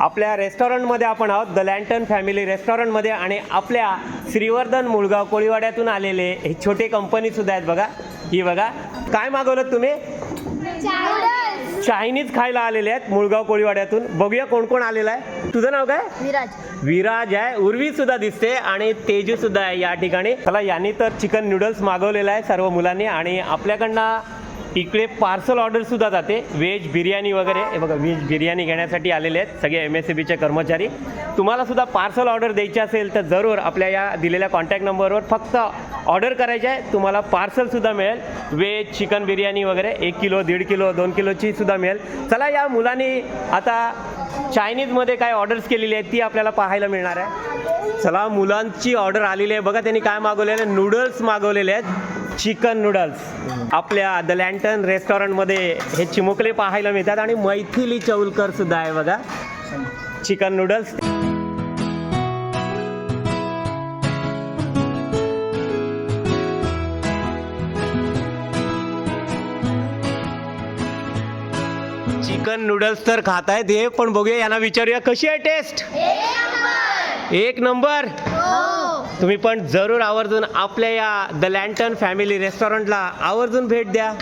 आपल्या रेस्टॉरंटमध्ये आपण आहोत. द लँटन फॅमिली रेस्टॉरंटमध्ये आणि आपल्या श्रीवर्धन मुळगाव कोळीवाड्यातून आलेले हे छोटे कंपनी सुद्धा आहेत बघा. ही बघा. काय मागवलं तुम्ही? चायनीज खायला आलेले आहेत मुळगाव कोळीवाड्यातून. बघूया कोण कोण आलेलं आहे. तुझं नाव काय? विराज. विराज आहे. उर्वी सुद्धा दिसते आणि तेजू सुद्धा आहे या ठिकाणी. चला यांनी तर चिकन नूडल्स मागवलेलं आहे सर्व मुलांनी आणि आपल्याकडनं इकडे पार्सल ऑर्डरसुद्धा जाते. व्हेज बिर्याणी वगैरे. हे बघा व्हेज बिर्याणी घेण्यासाठी आलेले आहेत सगळे एम एस सी बीचे कर्मचारी. तुम्हालासुद्धा पार्सल ऑर्डर द्यायची असेल तर जरूर आपल्या या दिलेल्या कॉन्टॅक्ट नंबरवर फक्त ऑर्डर करायची आहे. तुम्हाला पार्सलसुद्धा मिळेल. व्हेज चिकन बिर्याणी वगैरे एक किलो दीड किलो दोन किलोची सुद्धा मिळेल. चला या मुलांनी आता चायनीजमध्ये काय ऑर्डर्स केलेली आहेत ती आपल्याला पाहायला मिळणार आहे. चला मुलांची ऑर्डर आलेली आहे. बघा त्यांनी काय मागवलेलं आहे. नूडल्स मागवलेले आहेत. Chicken noodles. आपल्या द लँटन रेस्टॉरंटमध्ये हे चिमुकले पाहायला मिळतात आणि मैथिली चौलकर सुद्धा आहे बघा. Chicken noodles. चिकन नूडल्स तर खात आहेत हे पण बघूया यांना विचारूया कशी आहे टेस्ट एक नंबर. तुम्ही पण जरूर आवर्जून आपल्या या द लँटन फॅमिली रेस्टॉरंटला आवर्जून भेट द्या.